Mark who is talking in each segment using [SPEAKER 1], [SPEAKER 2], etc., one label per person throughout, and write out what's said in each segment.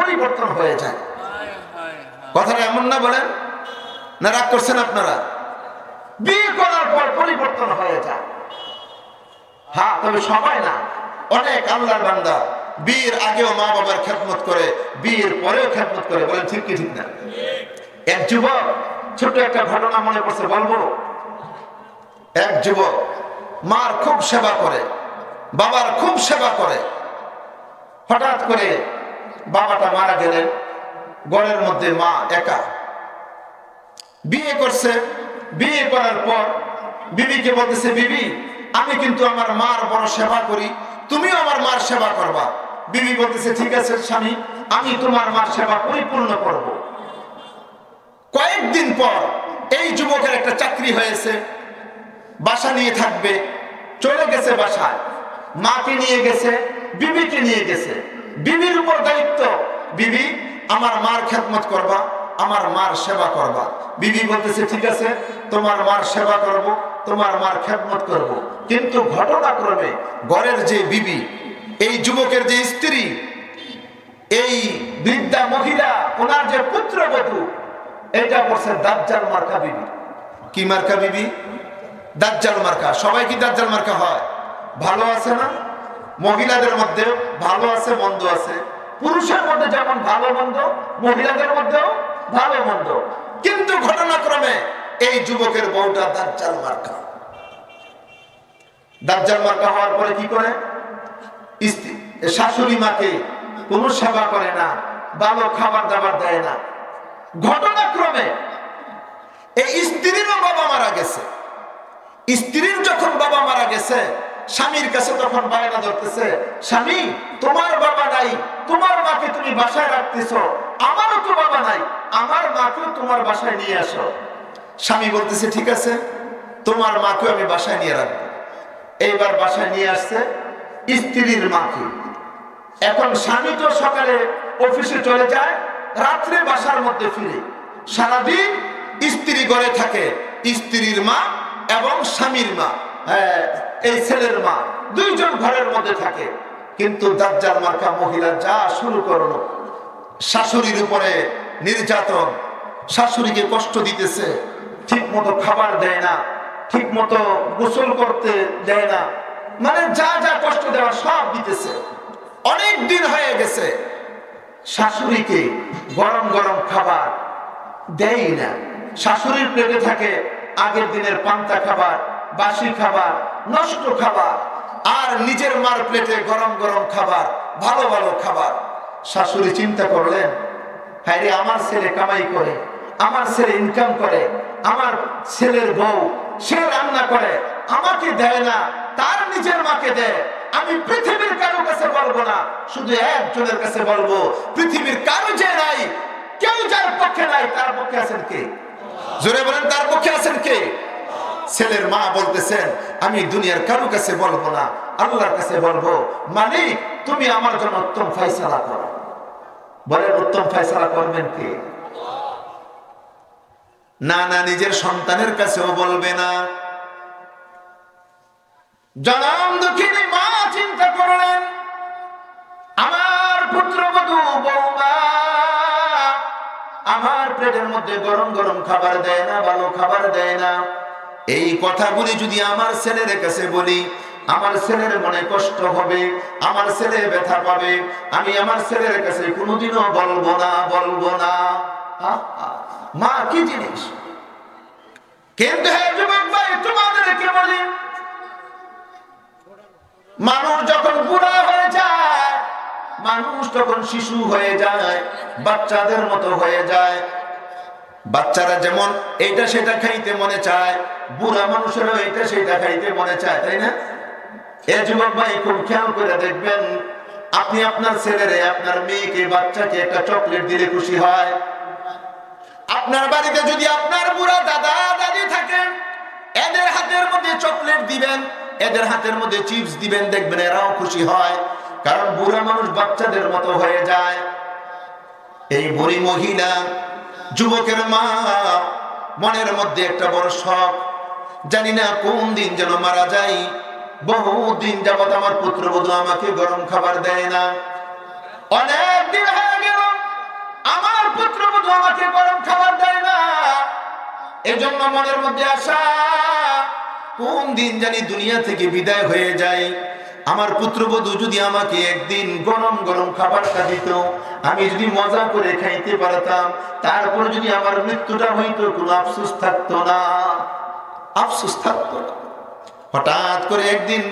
[SPEAKER 1] পরিবর্তন হয়ে যায়। কথাটা এমন না বলেন, না রাগ করছেন আপনারা? বিয়ে করার পর পরিবর্তন হয়ে যায়। হ্যাঁ তবে সবাই না। অনেক আল্লাহর বান্দা বিয়ের আগেও মা বাবার খেদমত করে, বিয়ের পরেও খেদমত করে। বলেন, ঠিক কি, ঠিক না? এক যুবক, ছোট একটা ঘটনা মনে পড়ছে, বলব। এক যুবক, মার খুব সেবা করে, বাবার খুব সেবা করে। হঠাৎ করে বাবাটা মারা গেলেন গড়ের মধ্যে মা একা। বিয়ে করছে, বিয়ে করার পর বিবিকে বলতেছে, বিবি, আমি কিন্তু আমার মার বড় সেবা করি, তুমিও আমার মার সেবা করবা। বিবি বলতেছে, ঠিক আছে স্বামী, আমি তোমার মার সেবা পরিপূর্ণ করব। কয়েকদিন পর এই যুবকের একটা চাকরি হয়েছে, বাসা নিয়ে থাকবে, চলে গেছে বাসায়। মাকে নিয়ে গেছে, বিবিকে নিয়ে গেছে। বিবির উপর দায়িত্ব। বিবি, আমার মার খেদমত করবা, আমার মার সেবা করবা। বিবি বলতেছে, ঠিক আছে, তোমার মার সেবা করব, তোমার মার খেদমত করব। কিন্তু ঘটনা ঘটনাক্রমে ঘরের যে বিবি, এই যুবকের যে স্ত্রী, এই বৃদ্ধা মহিলা, ওনার যে পুত্র পুত্রবধূ, এটা করছে দাজ্জাল মার্কা বিবি। কি মার্কা বিবি? দাজ্জাল মার্কা। সবাই কি দাজ্জাল মার্কা হয়? ভালো আছে না? মহিলাদের মধ্যে ভালো আছে, মন্দ আছে। পুরুষের মধ্যে যেমন ভালো, মন্দ, মহিলাদের মধ্যেও ভালো, মন্দ। কিন্তু ঘটনাক্রমে এই যুবকের বউটা দাজ্জাল মার্কা। দাজ্জাল মার্কা হওয়ার পরে কি করে? শাশুড়ি মাকে কোনো সেবা করে না, ভালো খাবার দাবার দেয় না। ঘটনাক্রমে এই স্ত্রীরও বাবা মারা গেছে। স্ত্রীর যখন বাবা মারা গেছে স্বামীর কাছে তখন বায়না ধরতেছে স্বামী তোমার বাবা নাই তোমার মাকে তুমি বাসায় রাখতেছ আমারও তো বাবা নাই আমার মাকেও তোমার বাসায় নিয়ে আসো। স্বামী বলতেছে ঠিক আছে তোমার মাকেও আমি বাসায় নিয়ে রাখব। এইবার বাসায় নিয়ে আসছে স্ত্রীর মাকে। এখন স্বামী তো সকালে অফিসে চলে যায় রাত্রে বাসার মধ্যে ফিরে। সারাদিন স্ত্রী ঘরে থাকে স্ত্রীর মা এবং স্বামীর মা। হ্যাঁ, এই ছেলের মা দুইজন ঘরের মধ্যে থাকে। কিন্তু দাজ্জাল মার্কা মহিলা যা শুরু করল, শাশুড়ির উপরে নির্যাতন, শাশুড়িকে কষ্ট দিতেছে ঠিক মতো খাবার দেয় না ঠিক মতো গোসল করতে দেয় না মানে যা যা কষ্ট দেওয়া সব দিতেছে। অনেক দিন হয়ে গেছে, শাশুড়িকে গরম গরম খাবার দেয় না। শাশুড়ির প্লেটে থাকে আগের দিনের পান্তা খাবার বাসি খাবার, নষ্ট খাবার, আর নিজের মার প্লেটে গরম গরম খাবার, ভালো ভালো খাবার। শাশুড়ি চিন্তা করলেন হ্যাঁ আমার ছেলে কামাই করে, আমার ছেলে ইনকাম করে, আমার ছেলের বউ, সে রান্না করে, আমাকে দেয় না, তার নিজের মাকে দেয়। আমি পৃথিবীর কারও কাছে বলব না, শুধু একজনের কাছে বলব, পৃথিবীর কারও যে নাই, কেউ যার পক্ষে নাই, তার পক্ষে আছেন কে? জোরে বলেন, তার পক্ষে আছেন কে? ছেলের মা বলতেছেন, আমি দুনিয়ার কারও কাছে বলব না, আল্লাহর কাছে বলব। মালিক তুমি আমার জন্য উত্তম ফয়সালা করো। বলেন, উত্তম ফয়সালা করবেন কে? না না, নিজের সন্তানের কাছেও বলবে না। জনাম দুঃখিনী, মা চিন্তা করলেন, আমার পুত্রবধূ বৌমা, আমার পেটের মধ্যে গরম গরম খাবার দেয় না, ভালো খাবার দেয় না। এই কথাগুলি যদি আমার ছেলের কাছে বলি, আমার ছেলের মনে কষ্ট হবে, আমার ছেলে ব্যথা পাবে, আমি আমার ছেলের কাছে কোনোদিনও বলব না বলব না। মা, কি জিনিস? কিন্তু হ্যাঁ যুবক ভাই, তোমাদেরকে বলি, মানুষ যখন বুড়া হয়ে যায়, মানুষ তখন শিশু হয়ে যায়, বাচ্চাদের মতো হয়ে যায় বাচ্চারা যেমন এইটা সেটা খাইতে মনে চায়, বুড়া মানুষেরও এইটা সেটা খাইতে মনে চায়, তাই না? এ যুবক ভাই, খুব খেয়াল করে দেখবেন, আপনি আপনার ছেলেরে, আপনার মেয়েকে, বাচ্চাকে একটা চকলেট দিলে খুশি হয়। আপনার বাড়িতে যদি আপনার বুড়া দাদা, দাদি থাকেন এদের হাতের মধ্যে চকলেট দিবেন, এদের হাতের মধ্যে চিপস দিবেন, দেখবেন এরাও খুশি হয়। কারণ বুড়া মানুষ বাচ্চাদের মতো হয়ে যায়। এই বুড়ি মহিলা যুবকের মা, মনের মধ্যে একটা বড় শখ। জানি না কোন দিন যেন মারা যাই। বহুদিন যাবত আমার পুত্রবধূ আমাকে গরম খাবার দেয় না। অনেক দিন হয়ে গেল, আমার পুত্রবধূ আমাকে গরম খাবার দেয় না। এজন্য মনের মধ্যে আসা কোন দিন জানি দুনিয়া থেকে বিদায় হয়ে যায় আমার পুত্রবধূ যদি আমাকে একদিন গরম গরম খাবারটা দিত, আমি যদি মজা করে খাইতে পারতাম, তারপরে যদি আমার মৃত্যুটা হইতো, কোনো আফসোস থাকতো না। আফসোস থাকতো না। হঠাৎ করে একদিন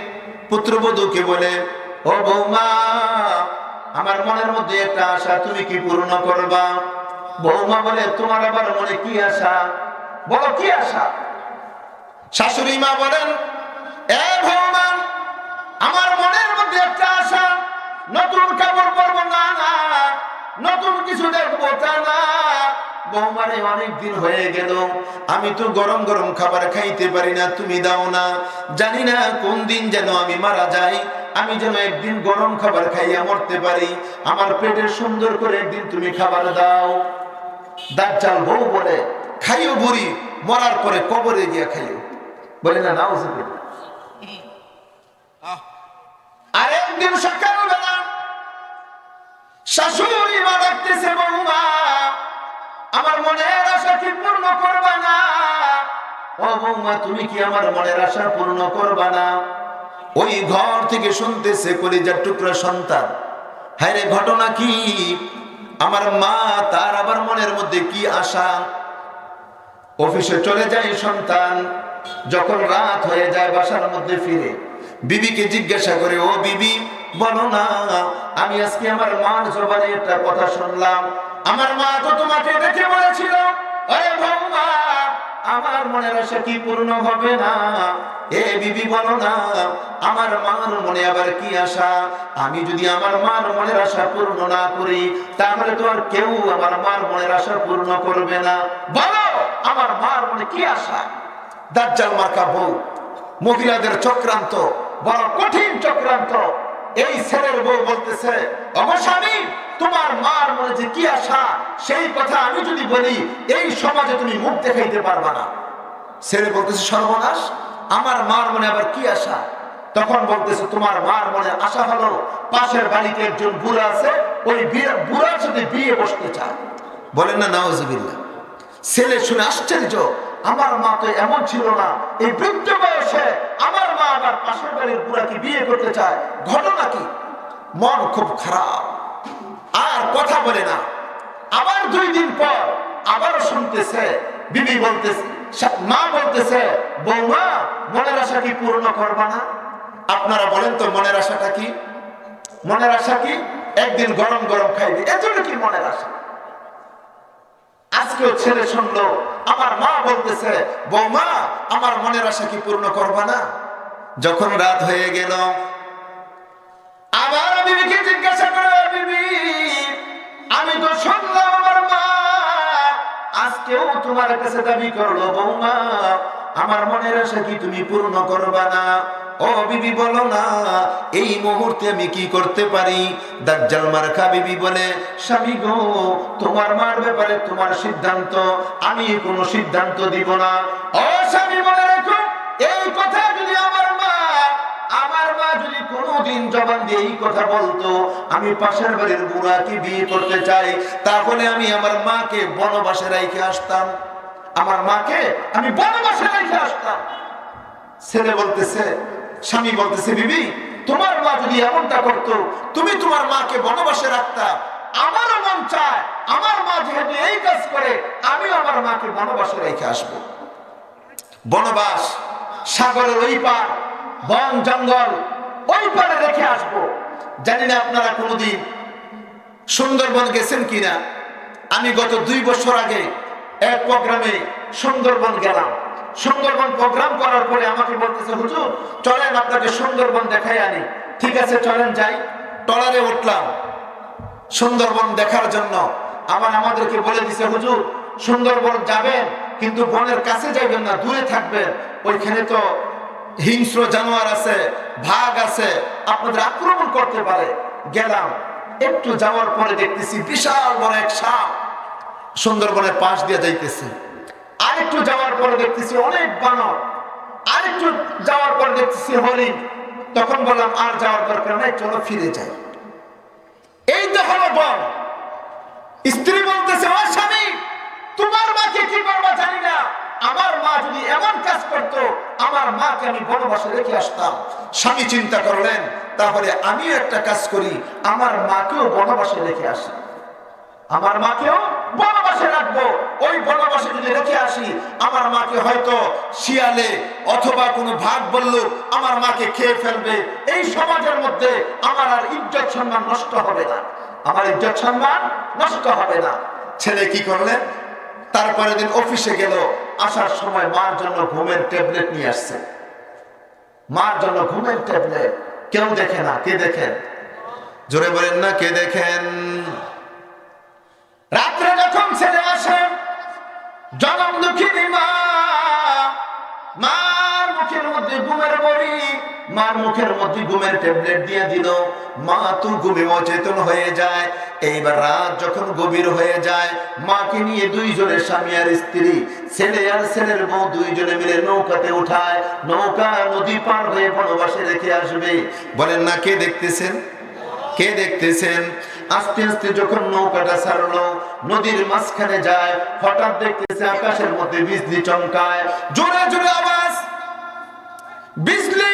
[SPEAKER 1] পুত্রবধূকে বলে, ও বৌমা, আমার মনের মধ্যে একটা আশা, তুমি কি পূর্ণ করবা? বৌমা বলে, তোমার আবার মনে কি আশা? বলো, কি আশা? শাশুড়ি মা বলেন, এ ভগবান আমার মনের মধ্যে একটা আশা, নতুন কাপড় পরবো না না। নতুন কিছু দেখব তা না। বৌমারে অনেক হয়ে গেল, আমি তো গরম গরম খাবার খাইতে পারি না, তুমি দাও না। জানি না কোন দিন যেন আমি মারা যাই, আমি যেন একদিন গরম খাবার খাইয়া মরতে পারি। আমার পেটের সুন্দর করে একদিন তুমি খাবার দাও। দাজ্জাল বউ বলে, খাইও বুড়ি, মরার পরে কবরে গিয়া খাইও। বলে, না নাও আর একদিন সকালবেলা শাশুড়ি মা ডাকতেছে, বৌমা, আমার মনের আশা কি পূর্ণ করবা না? ও বৌমা, তুমি কি আমার মনের আশা পূর্ণ করবা না? ওই ঘর থেকে শুনতেছে কলিজার টুকরা সন্তান। হ্যাঁ রে, ঘটনা কি? আমার মা, তার আবার মনের মধ্যে কি আশা? অফিসে চলে যায় সন্তান, যখন রাত হয়ে যায় বাসার মধ্যে ফিরে। বিবিকে জিজ্ঞাসা করে, ও বিবি, বলো না, আমি আজকে আমার মার জবানে একটা কথা শুনলাম। আমার মা তো তোমাকে দেখে বলেছিল আমার মনের আশা কি পূর্ণ হবে না? এ বিবি, বলো না, আমার মার মনে আবার কি আশা? আমি যদি আমার মার মনের আশা পূর্ণ না করি, তাহলে তো আর কেউ আমার মার মনের আশা পূর্ণ করবে না। বলো, আমার মার মনে কি আশা? দাজ্জাল মার্কা বউ, মহিলাদের চক্রান্ত। বড় কঠিন চক্রান্ত। এই ছেলের বউ বলতেছে অবস্বামী তোমার মার মনে যে কি আশা, সেই কথা আমি যদি বলি, এই সমাজে তুমি মুখ দেখাইতে পারবা না। ছেলে বলতেছে, সর্বনাশ, আমার মার মনে আবার কি আশা? তখন বলতেছে, তোমার মার মনে আশা হলো, পাশের বাড়িতে একজন বুড়া আছে, ওই বুড়ার সাথে বিয়ে বসতে চায়। বলেন না নাওজবিল্লা ছেলে শুনে আশ্চর্য আমার মা তো এমন ছিল না। এই বৃদ্ধ বয়সে আমার মা আমার পাশের বাড়ির বুড়াকে বিয়ে করতে চায়। ঘটনা কি? মন খুব খারাপ। আর কথা বলে না। আবার দুই দিন পর আবারও শুনতেছে, বিবি বলতেছে মা বলতেছে, বৌমা, মনের আশা কি পূর্ণ করবা না? আপনারা বলেন তো মনের আশাটা কি? মনের আশা কি? একদিন গরম গরম খাইবে। এজন্য কি মনের আশা? আজকেও ছেলে শুনলো, আমার মা বলতেছে, বৌমা, আমার মনের আশা কি পূর্ণ করবা না? যখন রাত হয়ে গেল, আবার বিবিকে জিজ্ঞাসা করে বিবি, আমি তো শুনলাম আমার মা, আজকেও তোমার কাছে দাবি করল, বৌমা, আমার মনের আশা কি তুমি পূর্ণ করবা না? ও বিবি, বলো না, এই মুহূর্তে আমি কি করতে পারি? দাজ্জাল বিবি বলে, স্বামী গো, তোমার মার ব্যাপারে তোমার সিদ্ধান্ত, আমি কোনো সিদ্ধান্ত দিব না। ও স্বামী, মনে রাখো, এই কথা যদি আমার মা আমার মা যদি কোনোদিন জবান দিয়ে এই কথা বলতো, আমি পাশের বাড়ির বুড়াকে বিয়ে করতে চাই, তাহলে আমি আমার মাকে বনবাসে রাইখে আসতাম। আমার মাকে আমি বনবাসে রাইখে আসতাম। ছেলে বলতেছে স্বামী বলতেছে, বিবি, তোমার মা যদি এমনটা করতো, তুমি তোমার মাকে বনবাসে রাখতা। আমারও মন চায়, আমার মা যেহেতু এই কাজ করে আমি আমার মাকে বনবাসে রেখে আসব। বনবাস, সাগরের ওই পার, বন, জঙ্গল, ওই পারে রেখে আসব। জানি না আপনারা কোনোদিন সুন্দরবন গেছেন কিনা। আমি গত দুই বছর আগে এক প্রোগ্রামে সুন্দরবন গেলাম। সুন্দরবন প্রোগ্রাম করার পরে আমাকে বলতেছে, হুজুর, চলেন আপনাকে সুন্দরবন দেখাই আনি। ঠিক আছে, চলেন যাই। টলারে উঠলাম সুন্দরবন দেখার জন্য। আবার আমাদেরকে বলে দিছে, হুজুর, সুন্দরবন যাবেন, কিন্তু বনের কাছে যাবেন না, দূরে থাকবেন। ওইখানে তো হিংস্র জানোয়ার আছে ভাগ আছে, আপনাদের আক্রমণ করতে পারে। গেলাম। একটু যাওয়ার পরে দেখতেছি বিশাল বড় এক সাপ সুন্দরবনের পাশ দিয়ে যাইতেছে। আরেকটু যাওয়ার পরে দেখতেছি অনেক বানর। আরেকটু যাওয়ার পর দেখতেছি হরিণ। তখন বললাম, আর যাওয়ার দরকার নাই, চলো ফিরে যাই। এই তো হলো বন স্ত্রী বলতেছে, ও স্বামী, তোমার মাকে কি করবা জানি না। আমার মা যদি এমন কাজ করত, আমার মাকে আমি বনবাসে রেখে আসতাম। স্বামী চিন্তা করলেন, তাহলে আমিও একটা কাজ করি, আমার মাকেও বনবাসে রেখে আসি। আমার মাকেও? বনবাসে রাখব। ওই বনবাসে যদি রেখে আসি, আমার মাকে হয়তো শিয়ালে অথবা কোনো ভাগ বলল, আমার মাকে খেয়ে ফেলবে। এই সমাজের মধ্যে আমার আর ইজ্জত সম্মান নষ্ট হবে না। আমার ইজ্জত সম্মান নষ্ট হবে না। ছেলে কি করলেন তারপরে দিন অফিসে গেল, আসার সময় মার জন্য ঘুমের ট্যাবলেট নিয়ে আসছে। মার জন্য ঘুমের ট্যাবলেট। কেউ দেখে না, কে দেখেন জোরে বলেন না, কে দেখেন? রাত্রে যখন ছেড়ে আসে, জনম দুঃখিনী মার মুখের মধ্যে ঘুমের বড়ি, মার মুখের মধ্যে ঘুমের ট্যাবলেট দিয়ে দিল। মা, তো ঘুমে অচেতন হয়ে যায়। এইবার রাত যখন গভীর হয়ে যায়, মাকে নিয়ে দুইজনের স্বামী আর স্ত্রী, ছেলে আর ছেলের বউ দুইজনে মিলে নৌকাতে উঠায়। নৌকা নদী পার হয়ে বনবাসে রেখে আসবে। বলেন না, কে দেখতেছেন? কে দেখতেছেন? আস্তে আস্তে যখন নৌকাটা ছাড়লো, নদীর মাঝখানে যায়, হঠাৎ দেখতেছে আকাশের মধ্যে বিজলি চমকায়। জোরে জোরে আওয়াজ! বিজলি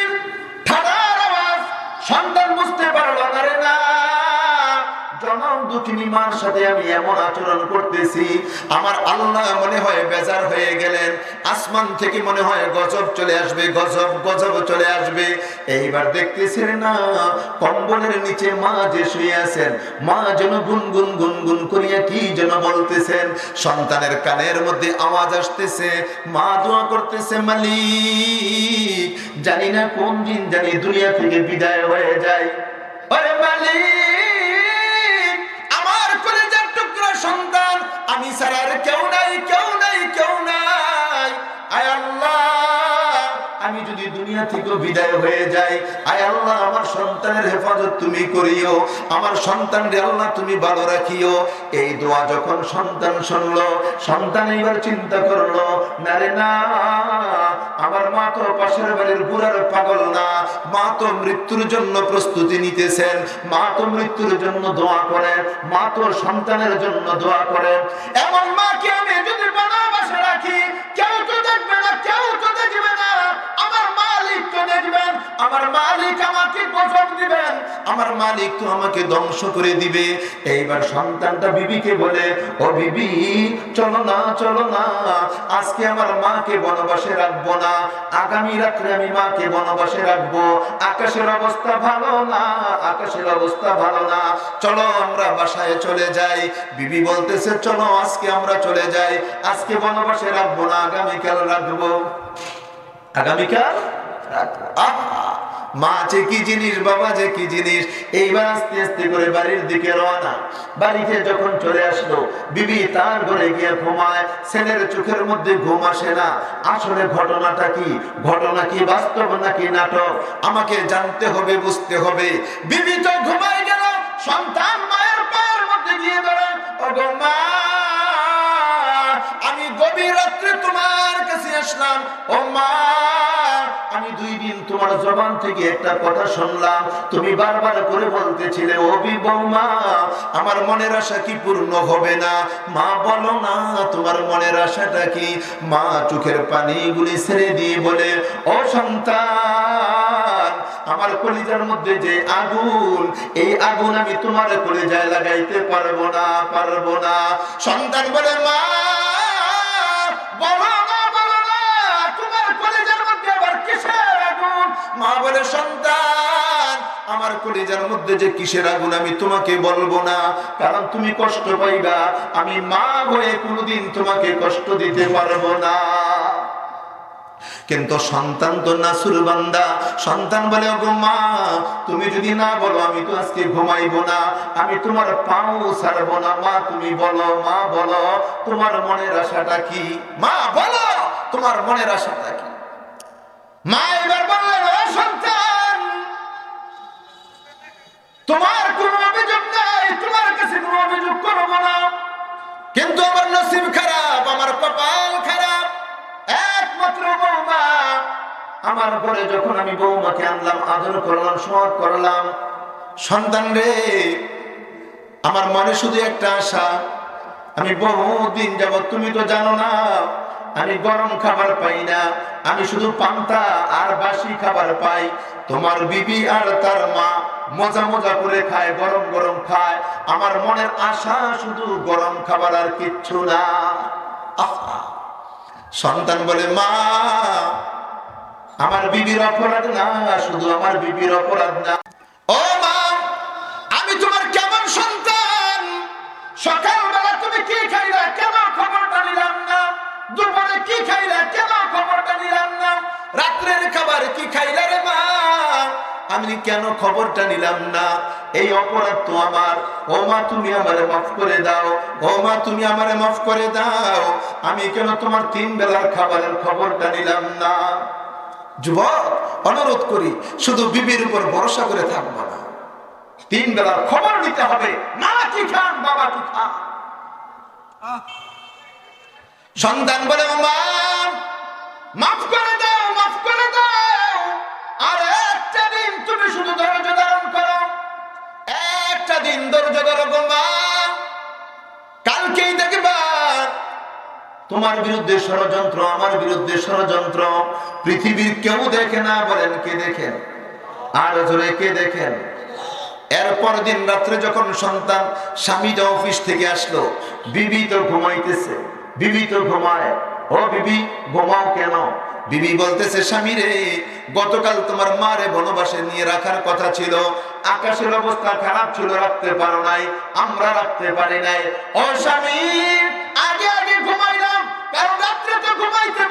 [SPEAKER 1] মার সাথে আমি এমন আচরণ করতেছি, আমার আল্লাহ মনে হয় বেজার হয়ে গেলেন। আসমান থেকে মনে হয় গজব চলে আসবে, গজব গজব চলে আসবে। এইবার দেখতেছি না, কম্বলের নিচে মা যে শুয়ে আছেন, মা যেন গুনগুন গুনগুন করিয়া কি যেন বলতেছেন। সন্তানের কানের মধ্যে আওয়াজ আসতেছে, মা দোয়া করতেছে, মালিক, জানি না কোন দিন জানি দুনিয়া থেকে বিদায় হয়ে যায়। মালিক! সন্তান আমি ছাড়া কেউ নাই কেউ নাই কেউ নাই। আয় আল্লাহ। আমি যদি দুনিয়া থেকে বিদায় হয়ে যাই, আয় আল্লাহ, আমার সন্তানের হেফাজত তুমি করিও, আমার সন্তান রে আল্লাহ তুমি ভালো রাখিও। এই দোয়া যখন সন্তান শুনলো, সন্তান এবার চিন্তা করল, না রে না, আমার মা তো পাশের বাড়ির বুড়ার পাগল না, মা তো মৃত্যুর জন্য প্রস্তুতি নিতেছেন, মা তো মৃত্যুর জন্য দোয়া করেন, মা তো সন্তানের জন্য দোয়া করেন। এমন মাকে আমি যদি বাসা আমার মালিক আমাকে গজব দিবেন। আমার মালিক তো আমাকে ধ্বংস করে দিবে। এইবার সন্তানটা বিবিকে বলে, ও বিবি, চলো না চলো না। আজকে আমার মাকে বনবাসে রাখব না। আগামী রাত্রে আমি মাকে বনবাসে রাখব। আকাশের অবস্থা ভালো না, আকাশের অবস্থা ভালো না। চলো আমরা বাসায় চলে যাই। বিবি বলতেছে, চলো, আজকে আমরা চলে যাই। আজকে বনবাসে রাখব না, আগামীকাল রাখব। আগামীকাল! মা, যে কি জিনিস, বাবা, যে কি জিনিস? এইবার আস্তে আস্তে করে বাড়ির দিকে রওনা। বাড়িতে যখন চলে আসলো, বিবি তার ঘরে গিয়ে ঘুমায়। ছেলের চোখের মধ্যে ঘুম আসে না। আসলে ঘটনাটা কি? ঘটনা কি বাস্তব নাকি নাটক? আমাকে জানতে হবে, বুঝতে হবে। বিবি তো ঘুমায় গেল, সন্তান মায়ের পায়ের মধ্যে গিয়ে ওগো মা! আমি গভীর রাত্রে তোমার কাছে আসলাম। ও মা আমি দুই দিন তোমার জবান থেকে একটা কথা শুনলাম। তুমি বারবার করে বলতেছিলে অবি বৌমা, আমার মনের আশা কি পূর্ণ হবে না? মা বলো না, তোমার মনের আশাটা কি? মা চোখের পানিগুলি ছেড়ে দিয়ে বলে, ও সন্তান, আমার কলিজার মধ্যে যে আগুন, এই আগুন আমি তোমার কলিজায় লাগাইতে পারব না পারব না। সন্তান বলে, মা মা বলে, সন্তান, আমার কলেজের মধ্যে যে আমি তোমাকে বলব না, কারণ তুমি কষ্ট পাইবা। আমি মা হয়ে কোনোদিন তোমাকে কষ্ট দিতে পারব না। কিন্তু সন্তান তো নাসুর বান্দা। সন্তান বলে, ওগো মা, তুমি যদি না বলো, আমি তো আজকে ঘুমাইবো না। আমি তোমার পাও ছাড়বো না। মা, তুমি বলো, মা বলো, তোমার মনের আশাটা কি? মা, বলো, তোমার মনের আশাটা কি? মা এবার বললেন, ও সন্তান, তোমার আমার পরে যখন আমি বৌমাকে আনলাম, আদর করলাম সমাদ করলাম, সন্তান রে, আমার মনে শুধু একটা আশা, আমি বহুদিন যাব তুমি তো জানো না, আমি গরম খাবার পাই না, আমি শুধু পান্তা আর বাসি খাবার পাই। তোমার বিবি আর তার মা মজা মজা করে খায়, গরম গরম খায়। আমার মনের আশা শুধু গরম খাবার আর কিচ্ছু না! সন্তান বলে, মা আমার বিবির অপরাধ না, শুধু আমার বিবির অপরাধ না। ও মা, আমি তোমার কেমন সন্তান? সকালবেলা তুমি কি খাইলা? কেন খবরটা নিলাম না? দুপুরে কি খাইলা? কেন খবরটা নিলাম না? রাত্রের খাবার কি খাইলা রে মা? আমি কেন খবরটা নিলাম না? এই অপরাধ তো আমার। ও মা, তুমি আমারে মাফ করে দাও। ও মা, তুমি আমারে মাফ করে দাও। আমি কেন তোমার তিন বেলার খাবারের খবরটা নিলাম না? যুবক অনুরোধ করি শুধু বিবির উপর ভরসা করে থাকব না। তিন বেলার খবর নিতে হবে মা কি খান বাবা কি খান সন্তান বলে মা মাফ করে দাও মাফ করে দাও। আর একটা দিন তুমি শুধু ধৈর্য ধারণ করো। একটা দিন ধৈর্য ধরো মা। কালকেই দেখবা তোমার বিরুদ্ধে ষড়যন্ত্র, আমার বিরুদ্ধে ষড়যন্ত্র। পৃথিবীর কেউ দেখে না বলেন কে দেখেন? আর জোরে কে দেখেন? এরপর দিন রাত্রে যখন সন্তান স্বামীটা অফিস থেকে আসলো, বিবি তো ঘুমাইতেছে, বিবি তো ঘুমায়। ও বিবি, ঘুমাও কেন? বিবি বলতেছে, স্বামী রে, গতকাল তোমার মারে বনবাসে নিয়ে রাখার কথা ছিল। আকাশের অবস্থা খারাপ ছিল, রাখতে পারো নাই, আমরা রাখতে পারি নাই। ও স্বামী, আগে আগে ঘুমাইলাম কারণ রাত্রে তো ঘুমাইতে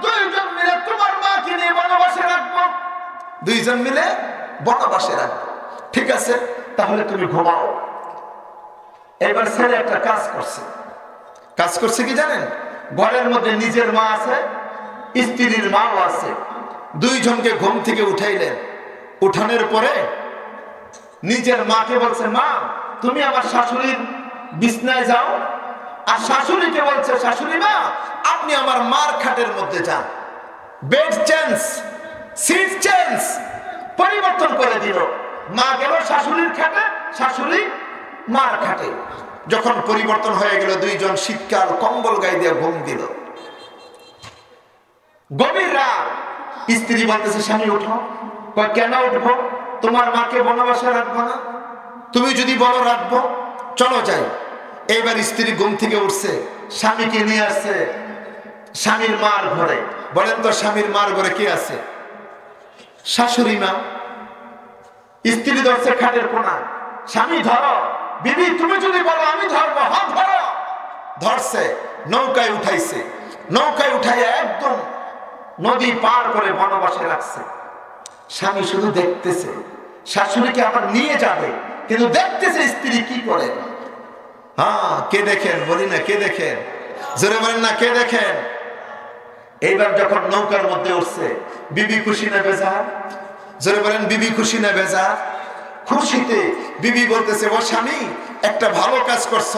[SPEAKER 1] দুইজন মিলে তোমার মাকে নিয়ে বনবাসে রাখব। দুইজন মিলে বনবাসে রাখব। ঠিক আছে? তাহলে তুমি ঘুমাও। এবার ছেলে একটা কাজ করছে। কাজ করছে কি জানেন? ঘরের মধ্যে নিজের মা আছে, স্ত্রীর মাও আছে। দুইজনকে ঘুম থেকে উঠাইলেন। উঠানোর পরে নিজের মাকে বলছে, মা, তুমি আমার শাশুড়ির বিছনায় যাও আর শাশুড়িকে বলছে শাশুড়ি মা আপনি আমার মার খাটের মধ্যে যান। বেড চেঞ্জ সিট চেঞ্জ পরিবর্তন করে দিল। মা গেল শাশুড়ির খাটে শাশুড়ি মার খাটে। যখন পরিবর্তন হয়ে গেল দুইজন শীতকাল কম্বল গায়ে দিয়ে ঘুম দিল। গভীর রাত। স্ত্রী বলতেছে স্বামী উঠো। কয়, কেন উঠবো? তোমার মাকে বনবাসে রাখব না? তুমি যদি বলো রাখব। চলো যাই। এইবার স্ত্রী ঘুম থেকে উঠছে, স্বামীকে নিয়ে আসছে স্বামীর মার ঘরে। বলেন তো স্বামীর মার ঘরে কে আছে? শাশুড়ি মা। স্ত্রী ধরছে খাটের কোনা স্বামী ধরো। বিবি, তুমি যদি বলো, আমি ধরবো। হ্যাঁ ধরো। ধরছে, নৌকায় উঠাইছে। নৌকায় উঠাই একদম নদী পার করে বনবাসে রাখছে। স্বামী শুধু দেখতেছে। শাশুড়িকে আবার নিয়ে যাবে। কিন্তু দেখতেছে স্ত্রী কি করে? হ্যাঁ কে দেখেন? বলি না, কে দেখেন? জোরে বলেন না, কে দেখেন? এইবার যখন নৌকার মধ্যে উঠছে, বিবি খুশি না বেজা জোরে বলেন, বিবি খুশি না বেজা খুশিতে বিবি বলতেছে, ও স্বামী একটা ভালো কাজ করছ,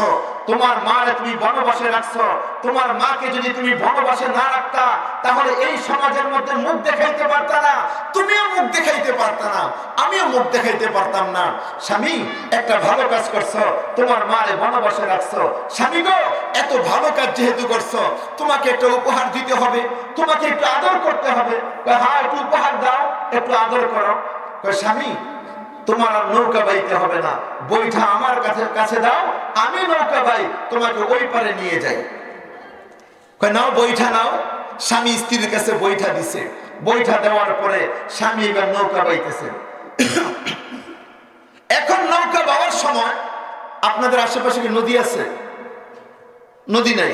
[SPEAKER 1] তোমার মারে তুমি বনবাসে রাখছো, তোমার মাকে যদি তুমি বনবাসে না রাখতা, তাহলে এই সমাজের মধ্যে মুখ দেখাইতে পারতা না, তুমিও মুখ দেখাইতে পারতা না, আমিও মুখ দেখাইতে পারতাম না। স্বামী, একটা ভালো কাজ করছ, তোমার মারে বনবাসে রাখছো। স্বামী গো, এত ভালো কাজ যেহেতু করছ, তোমাকে একটা উপহার দিতে হবে, তোমাকে একটু আদর করতে হবে। হ্যাঁ একটু উপহার দাও, একটু আদর করো। স্বামী তোমার নৌকা বাইতে হবে না। বইটা আমার কাছে কাছে দাও, আমি নৌকা বাই, তোমাকে ওই পারে নিয়ে যাই। নাও বইটা নাও। স্বামী স্ত্রীর কাছে বইটা দিছে। বইটা দেওয়ার পরে স্বামী এবার নৌকা বাইতেছে। এখন নৌকা বাবার সময় আপনাদের আশেপাশে কি নদী আছে? নদী নাই।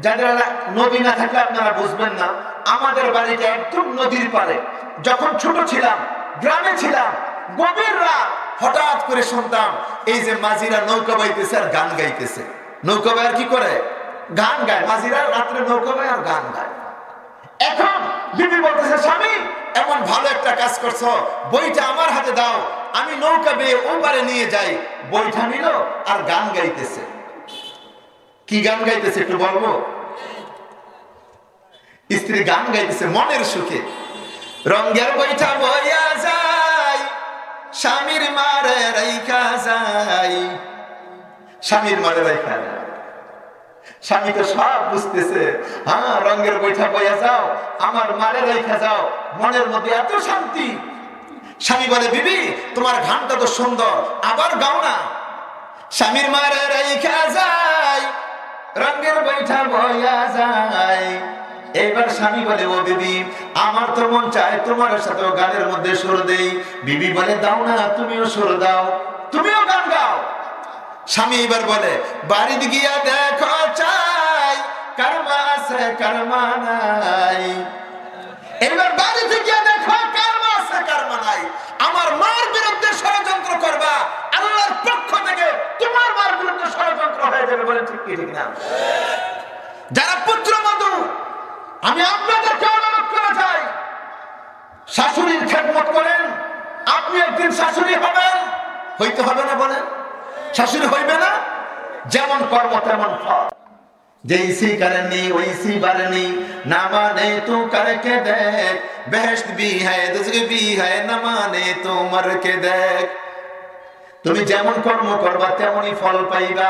[SPEAKER 1] যাদের নদী না থাকলে আপনারা বুঝবেন না। আমাদের বাড়িতে একদম নদীর পারে যখন ছোট ছিলাম, গ্রামে ছিলাম গভীর রাত, হঠাৎ করে শুনতাম এই যে মাঝিরা নৌকা বাইতেছে আর গান গাইতেছে। নৌকা বাই আর কি করে? গান গায়। মাঝিরা রাত্রে নৌকা বাই আর গান গায়। এখন বিবি বলতেছে, স্বামী, এমন ভালো একটা কাজ করছ। বইটা আমার হাতে দাও। আমি নৌকা বেয়ে ওপারে নিয়ে যাই। বইটা নিল আর গান গাইতেছে। কি গান গাইতেছে একটু বলব? স্ত্রী গান গাইতেছে মনের সুখে। রঙ্গের বইটা বইয়া যায়। স্বামীর মারে রাইখা যায়। স্বামীর মারে রাইখা স্বামী তো সব বুঝতেছে হ্যাঁ রঙের বৈঠা বইয়া যাও, আমার মারে রেখা যাও, মনের মধ্যে এত শান্তি। স্বামী বলে, বিবি, তোমার গানটা তো সুন্দর, আবার গাও না। স্বামীর মারে রেখা যায়, রঙের বৈঠা বইয়া যায়। এবার স্বামী বলে, ও বিবি, আমার তো মন চায় তোমার সাথে গানের মধ্যে সুর দেই। বিবি বলে, দাও না, তুমিও সুর দাও, তুমিও গান গাও। স্বামী এবার বলে বাড়িতে গিয়া দেখো চাই, কারমা আছে, কারমা নাই। এবার বাড়িতে গিয়া দেখো, কারমা আছে, কারমা নাই। আমার মার বিরুদ্ধে ষড়যন্ত্র করবা, আল্লাহর পক্ষ থেকে তোমার মার বিরুদ্ধে ষড়যন্ত্র হয়ে যাবে বলে ঠিক কি, ঠিক না? যারা পুত্র মধু আমি আপনাদেরকে অনুরোধ করে যাই শাশুড়ির খেদমত করেন আপনি একদিন শাশুড়ি হবেন হইতে হবে না বলেন শাশুড়ি হইবে না যেমন কর্ম তেমন ফল जैसी करनी वैसी भरनी ना माने तू करके देख बेहश्त भी है दुजग भी है न माने तू मर के देख তুমি যেমন কর্ম করবা তেমনই ফল পাইবা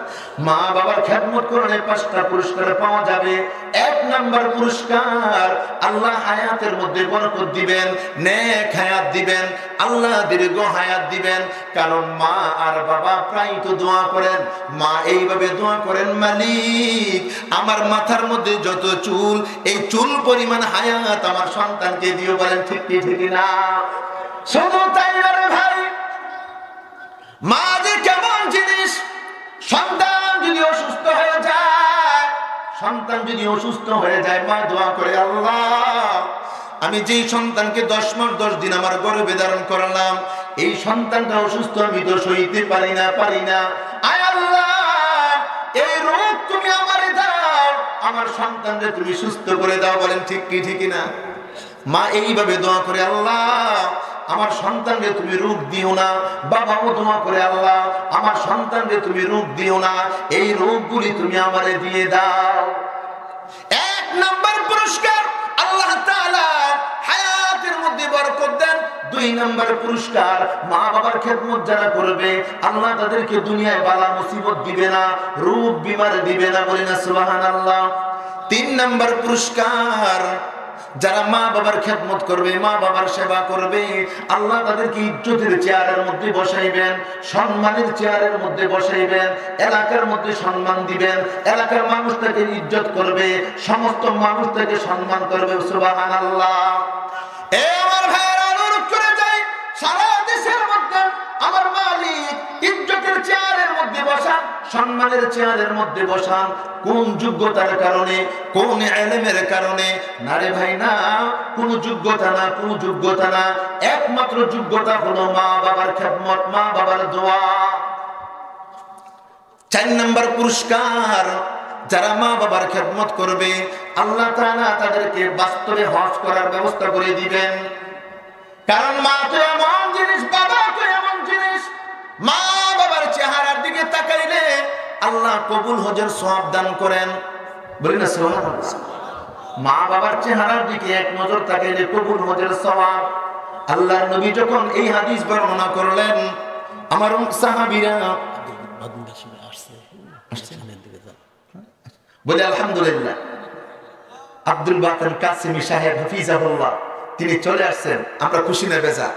[SPEAKER 1] মা বাবার খেদমত করলে পাঁচটা পুরস্কার পাওয়া যাবে। এক নাম্বার পুরস্কার, আল্লাহ হায়াতের মধ্যে বরকত দিবেন, নেক হায়াত দিবেন, আল্লাহ দীর্ঘ হায়াত দিবেন। কারণ মা আর বাবা প্রায় তো দোয়া করেন। মা এইভাবে দোয়া করেন, মালিক, আমার মাথার মধ্যে যত চুল, এই চুল পরিমাণ হায়াত আমার সন্তানকে দিও বলেন, ঠিক ঠিক না? শুধু তাই ভাই, মা সন্তান যদি অসুস্থ হয়ে যায়, মা, দোয়া করে আল্লাহ। আমি যেই সন্তানকে দশ মাস, দশ দিন আমার গর্ভে ধারণ করালাম, এই সন্তানটা অসুস্থ, আমি তো সইতে পারি না পারি না। আয় আল্লাহ, এই রোগ তুমি আমারে দাও, আমার সন্তানকে তুমি সুস্থ করে দাও, বলেন ঠিক কি, ঠিক না? মা, এইভাবে দোয়া করে আল্লাহ, আমার সন্তানকে তুমি রূপ দিও না, বাবাও দোয়া করে আল্লাহ, আমার সন্তানকে তুমি রূপ দিও না, এই রোগগুলি তুমি আমারে দিয়ে দাও। নম্বর পুরস্কার, আল্লাহ হায়াতের মধ্যে বরকত দেন। দুই নাম্বার পুরস্কার মা বাবার খেদমত যারা করবে, আল্লাহ তাদেরকে দুনিয়ায় বালা মুসিবত দিবে না রূপ বিমার দিবে না বলি না, সুবহানাল্লাহ। তিন নাম্বার পুরস্কার যারা মা বাবার খেদমত করবে, মা বাবার সেবা করবে, আল্লাহ তাদেরকে ইজ্জতের চেয়ারের মধ্যে বসাইবেন, সম্মানের চেয়ারের মধ্যে বসাইবেন, এলাকার মধ্যে সম্মান দিবেন, এলাকার মানুষ তাকে ইজ্জত করবে, সমস্ত মানুষ তাকে সম্মান করবে সুবাহ আল্লাহ সম্মানের চেয়ারের মধ্যে বসান। কোন যোগ্যতার কারণে, কোন এলেমের কারণে? না রে ভাই, না, কোন যোগ্যতা না, কোন যোগ্যতা না। একমাত্র যোগ্যতা হলো মা বাবার খেদমত, মা বাবার দোয়া। চার নম্বর পুরস্কার, যারা মা বাবার খেদমত করবে, আল্লাহ তাআলা তাদেরকে বাস্তবে হজ করার ব্যবস্থা করে দিবেন। কারণ মা তো এমন জিনিস, বাবা তো এমন জিনিস। মা আল্লাহ কবুল হজের সওয়াব দান করেন। মা বাবার চেহারার দিকে এক নজর থাকে যে কবুল হজের সওয়াব। আল্লাহর নবী যখন এই হাদিস বর্ণনা করলেন, আমার সাহাবীরা বলে, আলহামদুলিল্লাহ। আব্দুল বাতন কাসিমি সাহেব হাফিজাহুল্লাহ, তিনি চলে আসছেন। আমরা খুশি না বেজা।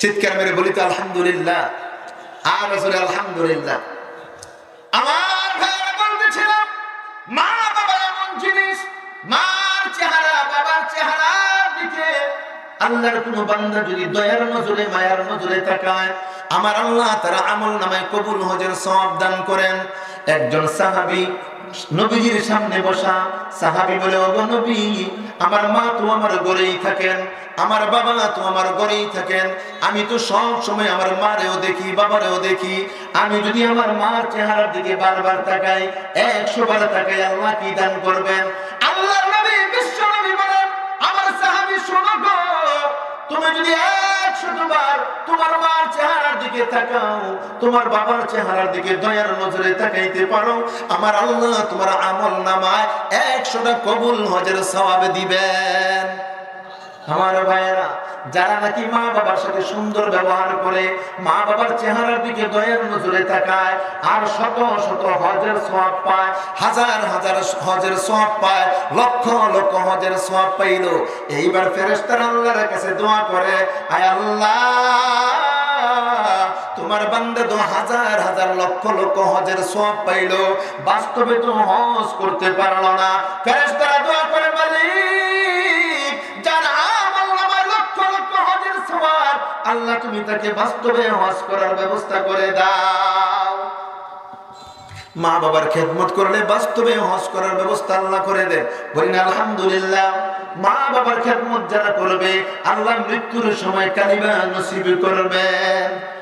[SPEAKER 1] চিৎকার মেরে বলি তো, আলহামদুলিল্লাহ। আর আসলে আলহামদুলিল্লাহ। আমার মা এমন জিনিস, মার চেহারা, বাবার দিকে আল্লাহর বান্দা যদি দয়ার নজরে, মায়ার নজরে তাকায়, আমার আল্লাহ তারা আমল নামায় কবুল হজের সওয়াব দান করেন। একজন সাহাবী নবীজির সামনে বসা, সাহাবী বলে, ওগো আমার মা তো আমার ঘরেই থাকেন। আমার বাবা তো আমার ঘরেই থাকেন। আমি তো সব সময় আমার মারেও দেখি, বাবারেও দেখি। আমি যদি আমার মার চেহারার দিকে বারবার তাকাই, একশো বার তাকাই আল্লাহ কি দান করবেন? আল্লাহ আমার তোমার চেহারার দিকে তোমার বাবার চেহারার দিকে দয়ার নজরে পারো। আমার আল্লাহ তোমার আমল নামায় একশোটা কবুল হজের সওয়াব দিবেন। আমার ভাইয়েরা, যারা নাকি মা বাবার সাথে সুন্দর ব্যবহার করে, মা বাবার চেহারার দিকে দয়ার নজরে তাকায়, আর শত শত হজের সওয়াব পায়, হাজার হাজার হজের সওয়াব পায়, লক্ষ লক্ষ হজের সওয়াব পাইল। এইবার ফেরেশতারা আল্লাহর কাছে দোয়া করে, আয় আল্লাহ, তোমার বান্দে তো হাজার হাজার লক্ষ লক্ষ হজের সওয়াব পাইলো। বাস্তবে তো হজ করতে পারল না। ফেরেশতারা দোয়া করে আল্লাহ তুমি তাকে বাস্তবে হজ করার ব্যবস্থা করে দাও। মা বাবার খেদমত করলে বাস্তবে হজ করার ব্যবস্থা আল্লাহ করে দেন। বলি না, আলহামদুলিল্লাহ। মা বাবার খেদমত যারা করবে, আল্লাহ মৃত্যুর সময় কালিমা নসিব করবেন।